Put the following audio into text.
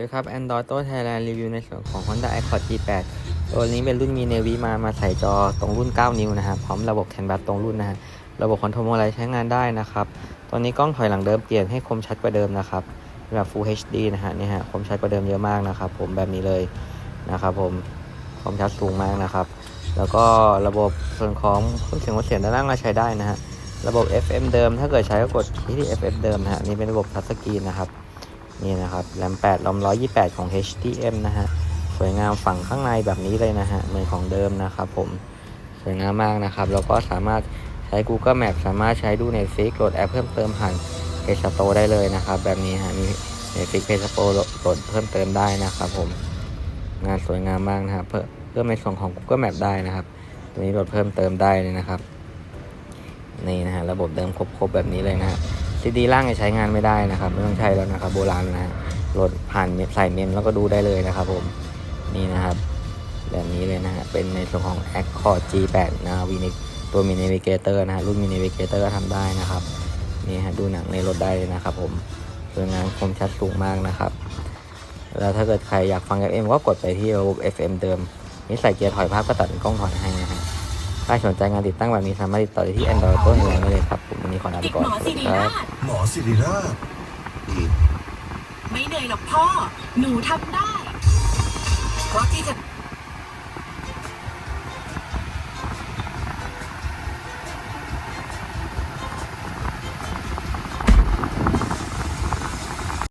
วัสดีครับ Android Auto Thailand รีวิวในส่วนของ Honda Accord G8 ตัวนี้เป็นรุ่นมีเนวีมามาใส่จอตรงรุ่น 9 นิ้วนะฮะพร้อมระบบแคนบัสตรงรุ่นนะฮะระบบคอนโทรลอะไรใช้งานได้นะครับ ตัวนี้กล้องถอยหลังเดิมเปลี่ยนให้คมชัดกว่าเดิมนะครับแบบ Full HD นะฮะนี่ฮะคมชัดกว่าเดิมเยอะมากนะครับผมแบบนี้เลยนะครับผมคมชัดสูงมากนะครับ แล้วก็ระบบส่วนของเครื่องเสียงวัดเสียงด้านล่างก็ใช้ได้นะฮะระบบ FM เดิม ถ้าเกิดใช้ก็กดที่ที่ FM เดิมนะฮะนี่เป็นระบบทัชสกรีนนะครับ นี่นะครับแรม8รอม128 ของ HTM นะฮะ สวยงามฝั่งข้างในแบบนี้เลยนะฮะ เหมือนของเดิมนะครับผม สวยงามมากนะครับ แล้วก็สามารถใช้ Google Map สามารถใช้ดู Netflix โหลดแอปเพิ่มเติมผ่าน Play Store ได้เลยนะครับ แบบนี้ฮะ มี Netflix Play Store โหลดเพิ่มเติมได้นะครับผม งานสวยงามมากนะครับ เพิ่มเพิ่มในส่วนของ Google Map ได้นะครับ ตัวนี้โหลดเพิ่มเติมได้เลยนะครับ นี่นะฮะ ระบบเดิมครบๆแบบนี้เลยนะฮะ ซีดีล่างใช้งานไม่ได้นะครับ ไม่ต้องใช้แล้วนะครับโบราณนะฮะโหลดผ่านใส่เมมแล้วก็ดูได้เลยนะครับผมนี่นะครับ แบบนี้เลยนะฮะเป็นในส่วนของ Accord G8 นะวีนิตัวมินิเวเกเตอร์นะฮะรุ่นมินิเวเกเตอร์ทำได้นะครับนี่ฮะดูหนังในรถได้เลยนะครับผมสวยงามคมชัดสูงมากนะครับแล้วถ้าเกิดใครอยากฟัง FM ก็กดไปที่ระบบ FM เดิมนี่ใส่เกียร์ถอยภาพก็ตัดกล้องถอยให้นะฮะถ้าสนใจงานติดตั้งแบบนี้สามารถติดต่อได้ที่ Android ต้นเหได้เลยครับ วันนี้ขอลาไปติดก่อนหมอสวัสสิดีริครารับชหมอสิริราช ไม่เหนื่อยหรอกพ่อ หนูทำได้ เพราะที่จะ